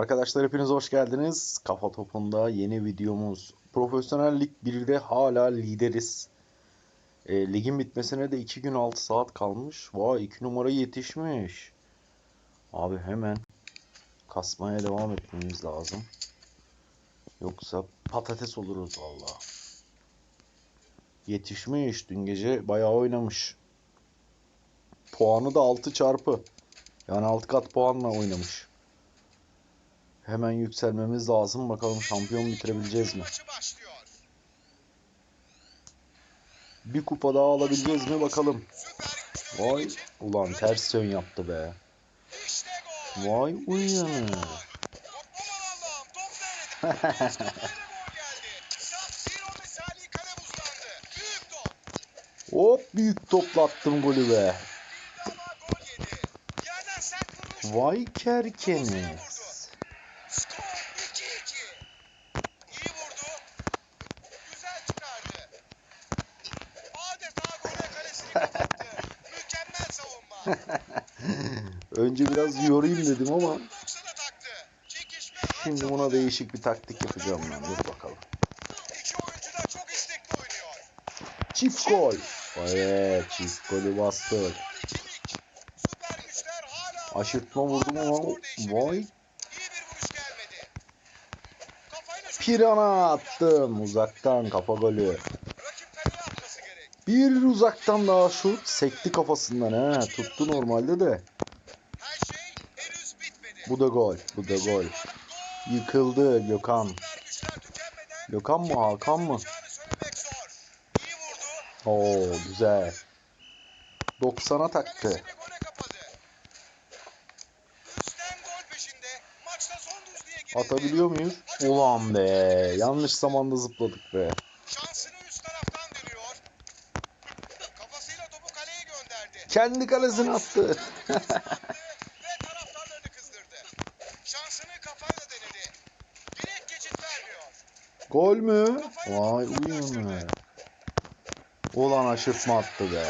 Arkadaşlar hepiniz hoş geldiniz. Kafa Topu'nda yeni videomuz. Profesyonel Lig 1'de hala lideriz. E, ligin bitmesine de 2 gün 6 saat kalmış. Vay 2 numara yetişmiş. Abi hemen kasmaya devam etmemiz lazım. Yoksa patates oluruz valla. Yetişmiş. Dün gece bayağı oynamış. Puanı da 6 çarpı. Yani 6 kat puanla oynamış. Hemen yükselmemiz lazım. Bakalım şampiyon bitirebileceğiz mi? Bir kupa daha alabileceğiz mi bakalım. Vay ulan ters yön yaptı be. Vay top. Hop büyük toplattım golü be. Vay kerkeniz. Skor 2-2. İyi vurdu. Güzel çıkardı. Adeta gole kalesini kapattı. Mükemmel savunma. Önce biraz yorayım dedim ama 90'a taktı. Çekişme şimdi safhada. değişik bir taktik yapacağım ben. Dur bakalım. İki oyuncu da çok istekli oynuyor. Çift gol. Evet çift golü bastık. Aşırtma vurdum ama vay İyi bir vuruş gelmedi. Pirana attım uzaktan kafa golü. Bir uzaktan daha şut sekti kafasından ha tuttu normalde de. Bu da gol. Bu da gol. Yıkıldı Gökhan. Gökhan mı Hakan mı? Oo güzel. 90'a taktı. Kalesini gole kapadı. Üstten gol peşinde. Maçta son düzlüğe girildi. Atabiliyor muyuz? Ulan be. Yanlış zamanda zıpladık be. Kendi kalesine attı. Gol mü? Vay uyanı. Ulan aşırtma attı be.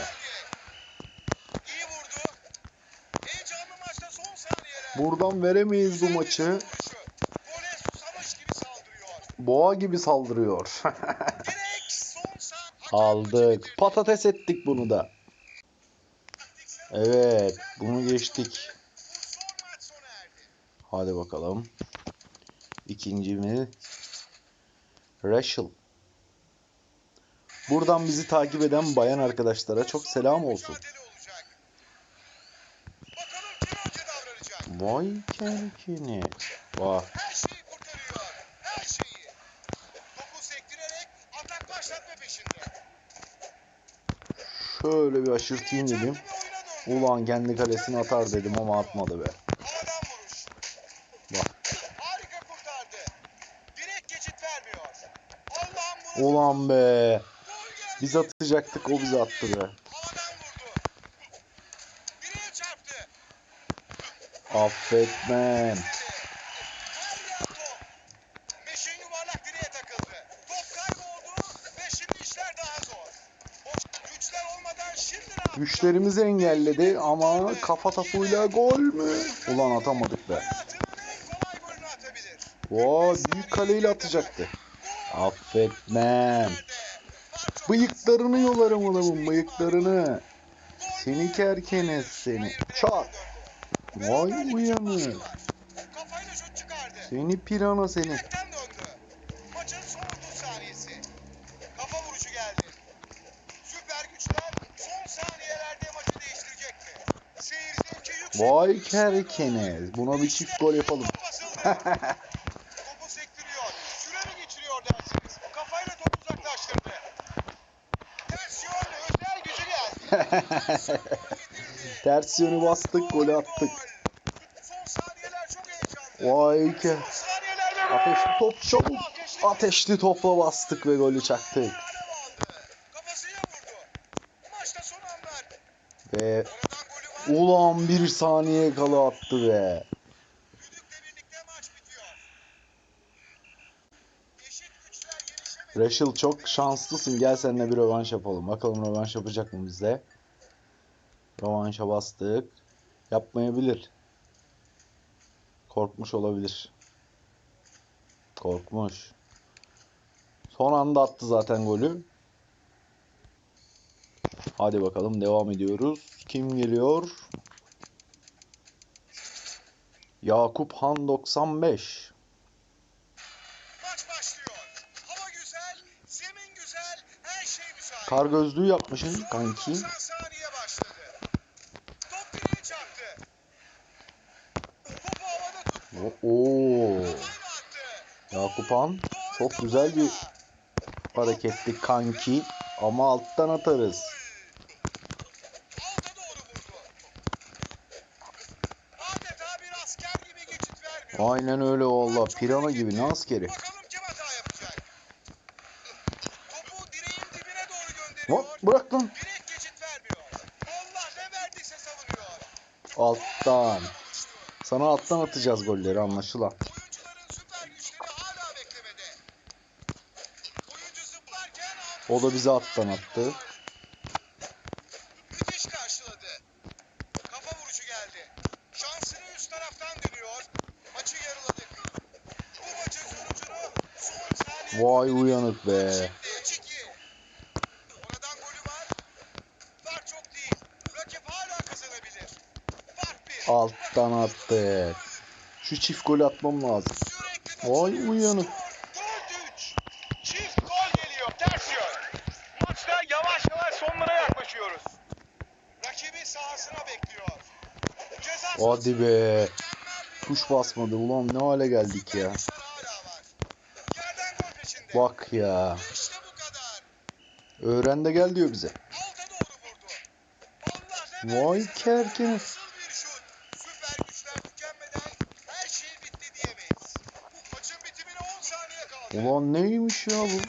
Buradan veremeyiz bu maçı. vuruşu. Gole susamış gibi saldırıyor. Boğa gibi saldırıyor. Aldık. Patates ettik bunu da. Evet. Bunu geçtik. Hadi bakalım. İkinci mi? Rachel. Buradan bizi takip eden bayan arkadaşlara çok selam olsun. Vay kerkini. Vah. Her şeyi kurtarıyor. Her şeyi. Topu sektirerek atak başlatma peşinde. Şöyle bir aşırtayım dedim. Ulan kendi kalesine atar dedim ama atmadı be. Ulan be. Biz atacaktık o bizi attı be. Affetmem. Her top. Meşin yuvarlak direğe takıldı. Top kayboldu ve şimdi işler daha zor. O güçler olmadan şimdi ne yapacak? Güçlerimizi engelledi ama kafa topuyla gol mü? Ulan atamadık be. Vay büyük kaleyle atacaktı. Affetmem. Bıyıklarını yolarım adamın bıyıklarını. Seni kerkeniz seni. Çat. Vay uyanı. Kafayla şut çıkardı. Seni pirana seni. Direkten döndü. Maçın son 30 saniyesi. Kafa vuruşu geldi. Süper güçler son saniyelerde maçı değiştirecek mi? Seyir zevki yüksek. Vay kerkeniz. Buna bir çift gol yapalım. Topu. Ters yönü bastık golü attık. Vay gol. Ateşli top çabuk. Ateşli topla bastık ve golü çaktık. Ve. Ulan bir saniye kala attı be. Rachel çok şanslısın. Gel seninle bir rövanş yapalım. Bakalım rövanş yapacak mı bizle? Rövanşa bastık. Yapmayabilir. Korkmuş olabilir. Korkmuş. Son anda attı zaten golü. Hadi bakalım devam ediyoruz. Kim geliyor? Yakup Han 95. Maç başlıyor. Hava güzel, zemin güzel, her şey müsait. Kar gözlüğü yapmışsın Son kanki. 90 saniye başladı. Top direğe çarptı. Topu havada tuttu. Oo. Kafayla attı. Yakup Han çok güzel bir kafayla. hareketli kanki ama alttan atarız. Alta doğru vurdu. Adeta bir asker gibi geçit vermiyor. Aynen öyle valla. Pirana gibi ne askeri. Hop bırak lan. Alttan. Sana alttan atacağız golleri anlaşılan. O da bize alttan attı. Müthiş karşıladı. Kafa vuruşu geldi. Şansını üst taraftan dönüyor. Maçı yarıladık. Bu maçın sonucunu son saniye... Vay uyanık be. Şimdi 3-2. Oradan golü var. Fark çok değil. Rakip hala kazanabilir. Fark 1. Alttan attık. Şu çift golü atmam lazım. Sürekli Vay dokunuyor. uyanık. Skor 4-3. Çift gol geliyor. Ters yön. Maçta yavaş yavaş sonlara yaklaşıyoruz. Rakibi sahasına bekliyor. Ceza Hadi be. Tuş gol. basmadı. Ulan ne hale geldik ya. güçler hala var. Yerden gol peşinde. Bak ya. İşte bu kadar. Öğren de gel diyor bize. Vay verdiyse kerkene. Nasıl bir şut. Süper güçler tükenmeden her şey bitti diyemeyiz. Maçın bitimine 10 saniye kaldı. Ulan neymiş ya bu?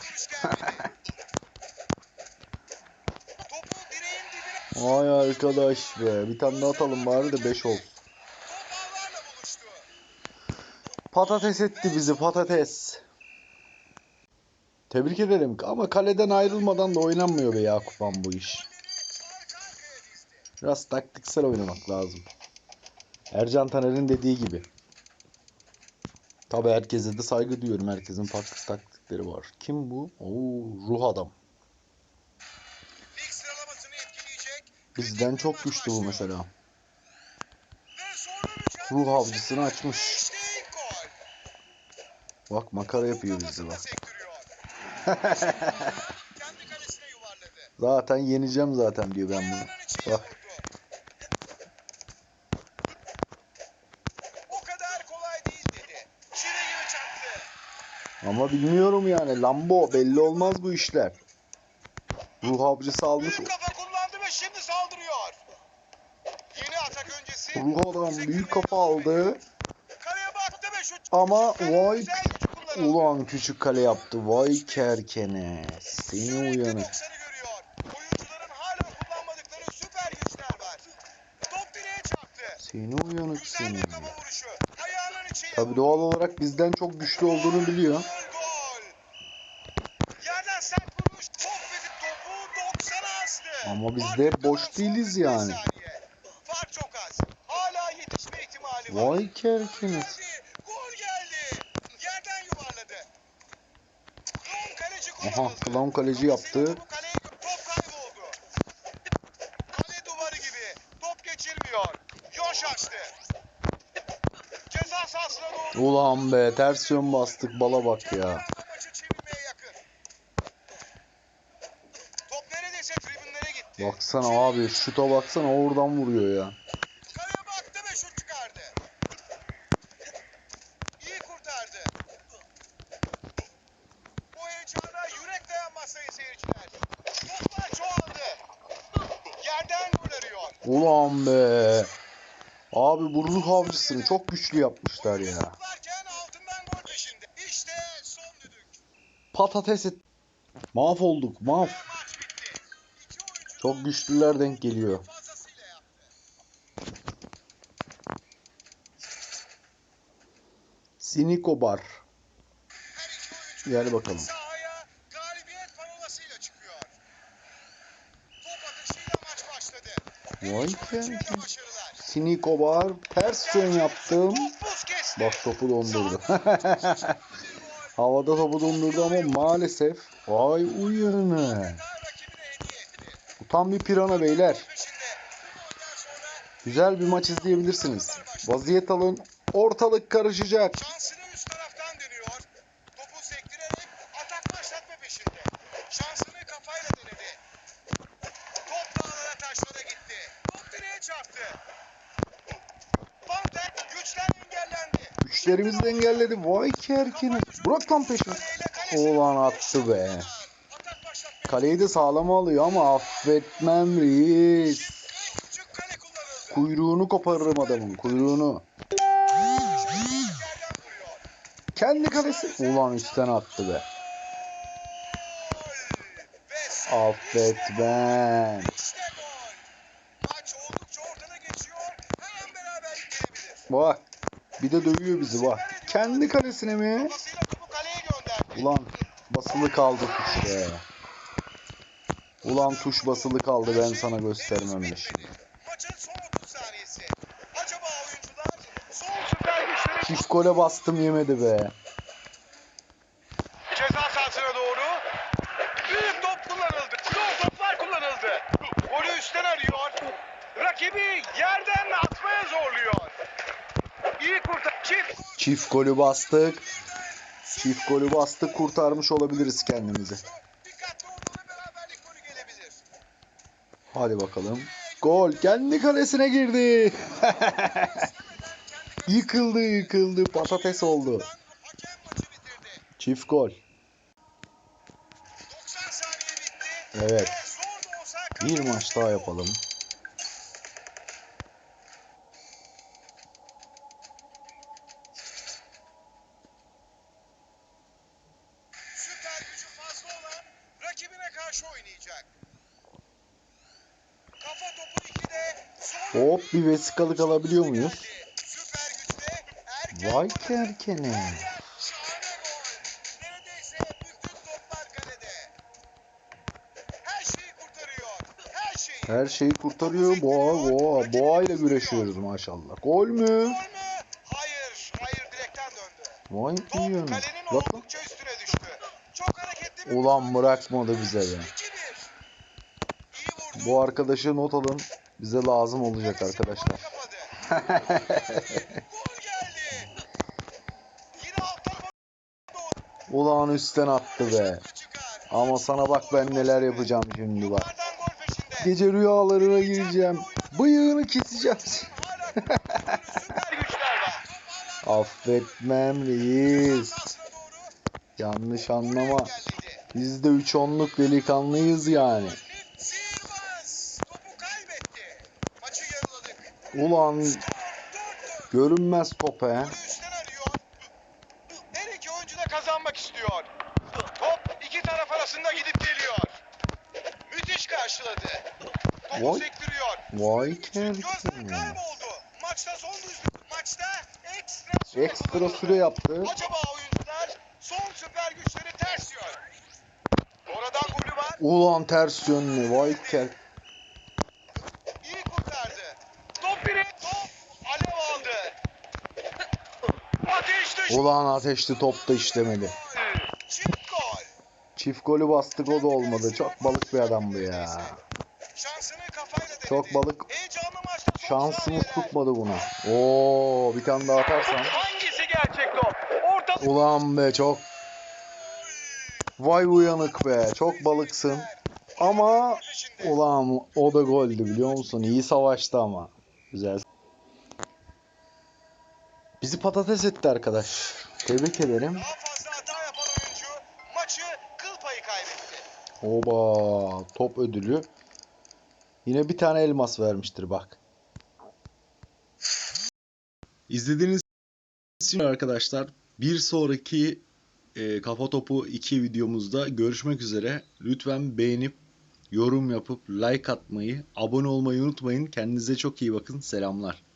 Vay arkadaş be. Bir tane daha atalım bari de 5 olsun. Top ağlarla buluştu. Patates etti bizi patates. Tebrik ederim ama kaleden ayrılmadan da oynanmıyor be Yakup Han bu iş. Biraz taktiksel oynamak lazım. Ercan Taner'in dediği gibi. Tabi herkese de saygı duyuyorum. Herkesin farklı taktikleri var. Kim bu? Oo, ruh adam. Bizden çok güçlü bu mesela. Ruh avcısını açmış. Bak makara yapıyor bizi bak. Zaten yeneceğim zaten diyor ben bunu. Bak. Ama bilmiyorum yani. Lambo belli olmaz bu işler. Ruh avcısı almış. Büyük kafa kullandı ve şimdi saldırıyor. Yeni atak öncesi. Ruh adam büyük kafa aldı. Ama Kaleye vay. Ulan küçük kale yaptı. Vay kerkene. Seni uyanık. 90'ı görüyor. Oyuncuların hala kullanmadıkları süper güçler var. Top direğe çarptı. Seni uyanık seni. Tabi doğal olarak bizden çok güçlü olduğunu biliyor. Gol, gol. Yerden sert vuruş. Top ve topu 90'a astı. Ama biz de boş değiliz 45 yani. saniye. Fark çok az. Hala yetişme ihtimali var. Vay Gol kerkene. geldi. Gol geldi. Yerden yuvarladı. Klon kaleci Aha kullanıldı. klon kaleci yaptı. Topu kaleye gö- Top kayboldu. Kale duvarı gibi. Top geçirmiyor. Yoş açtı. Ceza sahasına doğru. Ulan be ters yön bastık bala bak ya. Baksana abi şuta baksana oradan vuruyor ya. Ulan be. Abi bu ruh avcısını çok güçlü yapmışlar ya. Patates et. Mahvolduk mahv. Çok güçlüler denk geliyor. Siniko Bar. Gel bakalım. sahaya galibiyet parolasıyla çıkıyor. Top atışıyla maç başladı. Her Vay canına. Siniko Bar. Ters yön yaptım. Bak topu dondurdu. Havada topu dondurdu ama maalesef. Vay etti. Bu tam bir pirana beyler. Güzel bir maç izleyebilirsiniz. Vaziyet alın. Ortalık karışacak. Vay kerkini. Bırak lan peşini. Ulan attı be. Kaleyi de sağlama alıyor ama affetmem reis. Kuyruğunu koparırım adamın. Kuyruğunu. Kendi kalesi. Ulan üstten attı be. Affetmem. Bak. Bir de dövüyor bizi bak. Kendi kalesine mi? Ulan basılı kaldı tuş be. Ulan tuş basılı kaldı ben sana göstermemişim. Maçın son 30 saniyesi. Acaba oyuncular son süper güçleri Çift gole bastım yemedi be. Çift. Golü bastık. Çift golü bastık kurtarmış olabiliriz kendimizi. Hadi bakalım. Gol kendi kalesine girdi. yıkıldı yıkıldı patates oldu. Çift gol. 90 saniye bitti. Evet. Bir maç daha yapalım. Süper gücü fazla olan rakibine karşı oynayacak. Kafa topu 2'de son Hop bir vesikalık alabiliyor muyuz? Vay gol. kerkene. Her şeyi kurtarıyor. Boğa boğa. Boğa ile güreşiyoruz maşallah. Gol mü? Hayır. Hayır direkten döndü. Vay kalenin Bak bir Ulan bırakmadı bize be. 2-1. İyi vurdu. Bu arkadaşı not alın. Bize lazım olacak arkadaşlar. Ulan üstten attı be. Ama sana bak ben neler yapacağım şimdi bak. Gece rüyalarına gireceğim. Bıyığını keseceğim. Affetmem reis. Yanlış anlama. Biz de üç onluk delikanlıyız yani. Sivas topu kaybetti. Maçı yarıladık. Ulan Skor 4-4. görünmez top he. Her iki oyuncu da kazanmak istiyor. Top iki taraf arasında gidip geliyor. Müthiş karşıladı. Topu Vay. sektiriyor. Vay kayboldu. Maçta son düzlük. Maçta ekstra süre Ekstra süre yaptı. Acaba oyuncular son süper güçleri ters yön. Oradan golü var. Ulan ters yönlü. Vay ker. İyi kurtardı. Top biri. Top alev aldı. Ateş düştü. Ulan ateşli top da işlemedi. Çift gol. Çift golü bastık o da olmadı. Çok balık bir adam bu ya. Çok balık. Şansımız tutmadı buna. Oo bir tane daha atarsan. Hangisi gerçek top? Ortalık Ulan be çok. Vay uyanık be. Çok balıksın. Ama ulan o da goldü biliyor musun? İyi savaştı ama. Güzel. Bizi patates etti arkadaş. Tebrik ederim. Daha fazla hata yapan oyuncu maçı kıl payı kaybetti. Oba top ödülü. Yine bir tane elmas vermiştir bak. İzlediğiniz için arkadaşlar bir sonraki e, Kafa Topu 2 videomuzda görüşmek üzere. Lütfen beğenip yorum yapıp like atmayı, abone olmayı unutmayın. Kendinize çok iyi bakın. Selamlar.